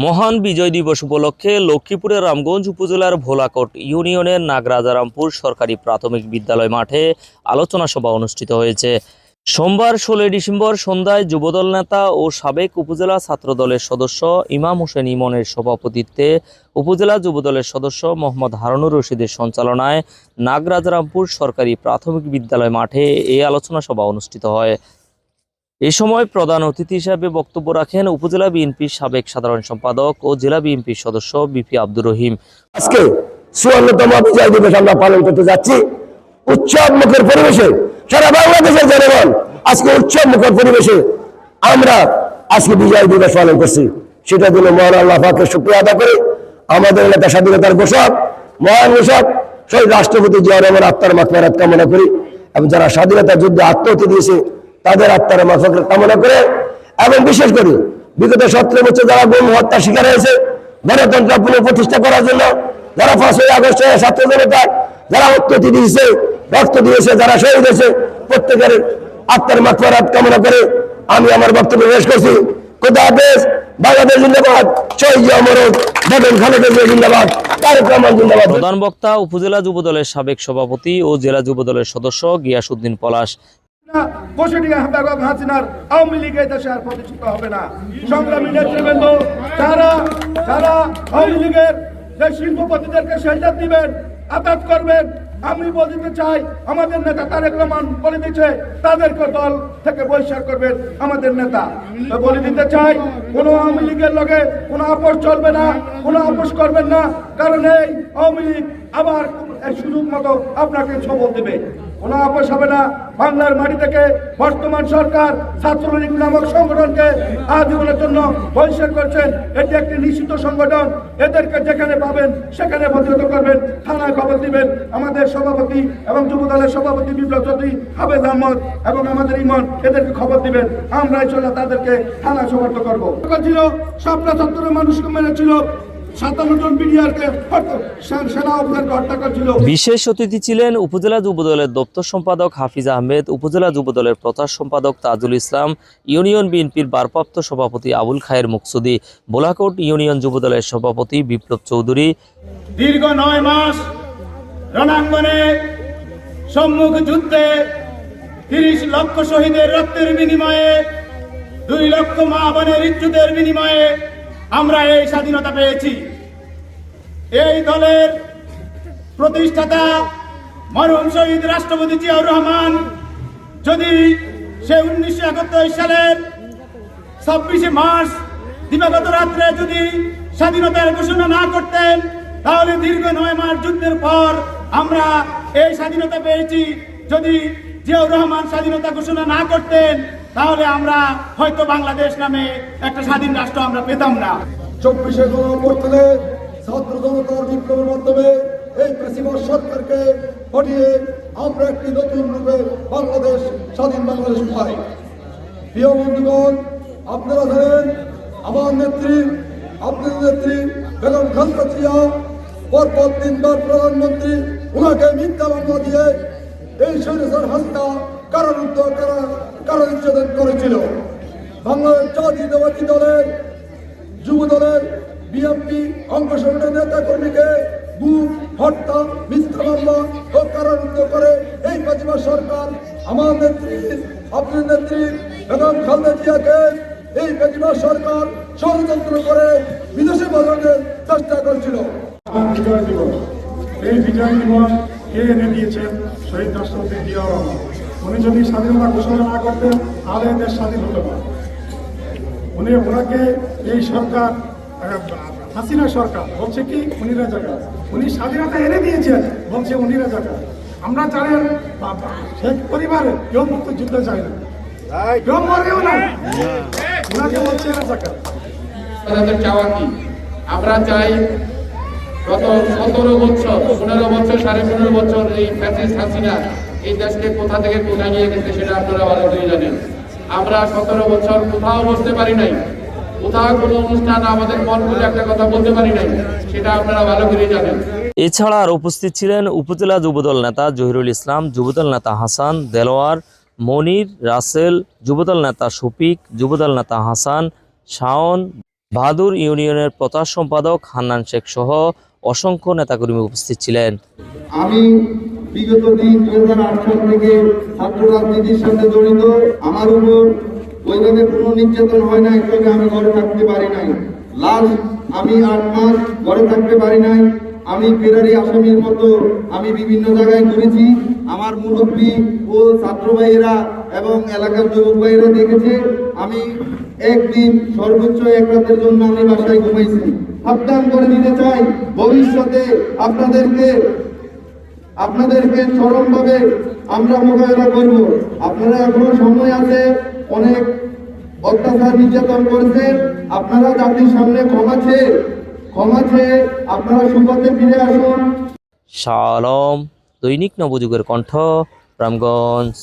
মহান বিজয় দিবস উপলক্ষে লক্ষ্মীপুরের রামগঞ্জ উপজেলার ভোলাকোট ইউনিয়নের নাগরাজারামপুর সরকারি প্রাথমিক বিদ্যালয় মাঠে আলোচনা সভা অনুষ্ঠিত হয়েছে। সোমবার ষোলোই ডিসেম্বর সন্ধ্যায় যুবদল নেতা ও সাবেক উপজেলা ছাত্রদলের সদস্য ইমাম হোসেন ইমনের সভাপতিত্বে উপজেলা যুবদলের সদস্য মোহাম্মদ হারুনুর রশিদের সঞ্চালনায় নাগরাজারামপুর সরকারি প্রাথমিক বিদ্যালয় মাঠে এই আলোচনা সভা অনুষ্ঠিত হয়। এ সময় প্রধান অতিথি হিসাবে বক্তব্য রাখেন উপজেলা বিএনপির সাবেক সাধারণ সম্পাদক ও জেলা বিএনপির সদস্য বিপি আব্দুর রহিম। আজকে চুয়ান্নতম বিজয় দিবস আমরা পালন করতে যাচ্ছি। উৎসব মুখের পরিবেশে সারা বাংলাদেশের জনগণ আজকে উৎসব মুখের পরিবেশে আমরা আজকে বিজয় দিবস পালন করছি। সেটা জন্য মহান আল্লাহ শুক্রিয়া আদা করে আমাদের এলাকা স্বাধীনতার ঘোষক, মহান ঘোষক, শহীদ রাষ্ট্রপতি জিয়া রহমান আত্মার মাকফেরাত কামনা করি এবং যারা স্বাধীনতা যুদ্ধে আত্মহতি দিয়েছে তাদের আত্মার মাকফেরাত কামনা করে। এবং বিশেষ করে বিগত সতেরো বছর যারা গুম হত্যা শিকার হয়েছে, গণতন্ত্র পুনঃপ্রতিষ্ঠা করার জন্য, যারা পাঁচই আগস্টে ছাত্র জনতা যারা অত্যতি দিয়েছে, রক্ত দিয়েছে, যারা শহীদ হয়েছে, প্রত্যেকের আত্মার মাকফেরাত কামনা করে আমি আমার বক্তব্য পেশ করছি। খোদা প্রধান বক্তা, উপজেলা যুবদলের সাবেক সভাপতি ও জেলা যুবদলের সদস্য গিয়াসউদ্দিন পলাশ দিবেন করবেন, আমি বলতে চাই, আমাদের নেতা তারেক রহমান বলে দিচ্ছে তাদেরকে দল থেকে বহিষ্কার করবেন আমাদের নেতা। বলে দিতে চাই, কোন আওয়ামী লীগের লগে কোনো আপোষ চলবে না, কোনো আপোষ করবেন না, কারণ এই আওয়ামী আবার সুযোগ মতো আপনাকে সবল দেবে। কোনো আপোষ হবে না। বাংলার মাটি থেকে বর্তমান সরকার ছাত্রলীগ নামক সংগঠনকে আজীবনের জন্য বহিষ্কার করছেন। এটি একটি নিশ্চিত সংগঠন। এদেরকে যেখানে পাবেন, সেখানে প্রতিহত করবেন। থানায় খবর দিবেন। আমাদের সভাপতি এবং যুব দলের সভাপতি বিপ্লব চৌধুরী, হাফেজ আহমদ এবং আমাদের ইমন, এদেরকে খবর দিবেন। আমরাই চলে তাদেরকে থানা সমর্থ করব। ছিল সাপলা চত্বরের মানুষকে মেরেছিল বিশেষ অতিথি ছিলেন উপজেলা যুবদলের দপ্তর সম্পাদক হাফিজ আহমেদ উপজেলা যুবদলের প্রচার সম্পাদক তাজুল ইসলাম ইউনিয়ন বিএনপির ভারপ্রাপ্ত সভাপতি আবুল খায়ের মুকসুদি বোলাকোট ইউনিয়ন যুবদলের সভাপতি বিপ্লব চৌধুরী। দীর্ঘ নয় মাস রণাঙ্গনে সম্মুখ যুদ্ধে তিরিশ লক্ষ শহীদের রক্তের বিনিময়ে দুই লক্ষ মা বোনের ইজ্জতের বিনিময়ে আমরা এই স্বাধীনতা পেয়েছি। এই দলের প্রতিষ্ঠাতা মরহুম শহীদ রাষ্ট্রপতি জিয়াউর রহমান, যদি সে উনিশশো একাত্তর সালের ছাব্বিশে মার্চ দিবাগত রাত্রে যদি স্বাধীনতার ঘোষণা না করতেন, তাহলে দীর্ঘ নয় মাস যুদ্ধের পর আমরা এই স্বাধীনতা পেয়েছি। যদি জিয়াউর রহমান স্বাধীনতা ঘোষণা না করতেন তাহলে আমরা হয়তো বাংলাদেশ নামে একটা স্বাধীন রাষ্ট্র আমরা পেতাম না। চব্বিশে গণঅভ্যুত্থানে ছাত্র জনতার বিপ্লবের মাধ্যমে এই প্রেসিডেন্ট সরকারকে হটিয়ে আমরা একটি নতুন রূপে বাংলাদেশ, স্বাধীন বাংলাদেশ পাই। প্রিয় বন্ধুগণ, আপনারা জানেন, আমার নেত্রী, আপনাদের নেত্রী বেগম খালেদা জিয়া পরপর তিনবার প্রধানমন্ত্রী ওনাকে মিথ্যা দিয়ে এই সৈন্যসার হাসনা কারারুদ্ধ করা কারাচ্ছেদন করেছিল। জাতীয়তাবাদী দলের, যুব দলের, বিএনপি অঙ্গ সংগঠনের নেতা কর্মীকে হত্যা, মিথ্যা মামলা ও করে এই প্রতিভা সরকার আমার নেত্রী, আপনার নেত্রী বেগম খালেদা জিয়াকে এই প্রতিভা সরকার ষড়যন্ত্র করে বিদেশে পাঠানোর চেষ্টা করছিল। এই বিজয় দিবস কে এনে দিয়েছেন? শহীদ রাষ্ট্রপতি জিয়া উনি যদি স্বাধীনতা ঘোষণা না করতেন তাহলে দেশ স্বাধীন হতো না। উনি ওনাকে এই সরকার হাসিনা সরকার বলছে কি? উনি রাজাকার। উনি স্বাধীনতা এনে দিয়েছেন বলছে উনি রাজাকার। আমরা জানেন শেখ পরিবারে কেউ মুক্ত যুদ্ধ চায় না কেউ মরেও না। ওনাকে বলছে রাজাকার। তাদের চাওয়া কি? আমরা চাই গত সতেরো বছর পনেরো বছর সাড়ে পনেরো বছর এই ফ্যাসিস্ট হাসিনা এই দেশকে কোথা থেকে কোথায় নিয়ে গেছে সেটা আপনারা ভালো করে জানেন। আমরা সতেরো বছর কোথাও বসতে পারি নাই কোথাও কোনো অনুষ্ঠান আমাদের মন খুলে একটা কথা বলতে পারি নাই সেটা আপনারা ভালো করে জানেন। এছাড়া আর উপস্থিত ছিলেন উপজেলা যুবদল নেতা জহিরুল ইসলাম যুবদল নেতা হাসান দেলোয়ার মনির রাসেল যুবদল নেতা শফিক যুবদল নেতা হাসান শাওন বাহাদুর ইউনিয়নের প্রচার সম্পাদক হান্নান শেখ সহ অসংখ্য নেতাকর্মী উপস্থিত ছিলেন। আমি বিগত দিন দু হাজার আট সাল থেকে ছাত্র রাজনীতির সাথে জড়িত, আমার উপর ওইভাবে কোনো নির্যাতন হয় না তবে আমি ঘরে থাকতে পারি নাই। লাস্ট আমি আট মাস ঘরে থাকতে পারি নাই। আমি ফেরারি আসামির মতো আমি বিভিন্ন জায়গায় ঘুরেছি। আমার মুরব্বী ও ছাত্র ভাইয়েরা এবং এলাকার যুবক ভাইয়েরা দেখেছে, আমি একদিন সর্বোচ্চ এক রাতের জন্য আমি বাসায় ঘুমাইছি। সাবধান করে দিতে চাই। ভবিষ্যতে আপনাদেরকে আপনাদেরকে চরমভাবে আমরা মোকাবেলা করব। আপনারা এখনও সময় আছে, অনেক অত্যাচার নির্যাতন করেছেন। আপনারা জাতির সামনে ক্ষমা চেয়ে ক্ষমা চেয়ে আপনারা সুপথে ফিরে আসুন। সালম, দৈনিক নবযুগের কণ্ঠ, রামগঞ্জ।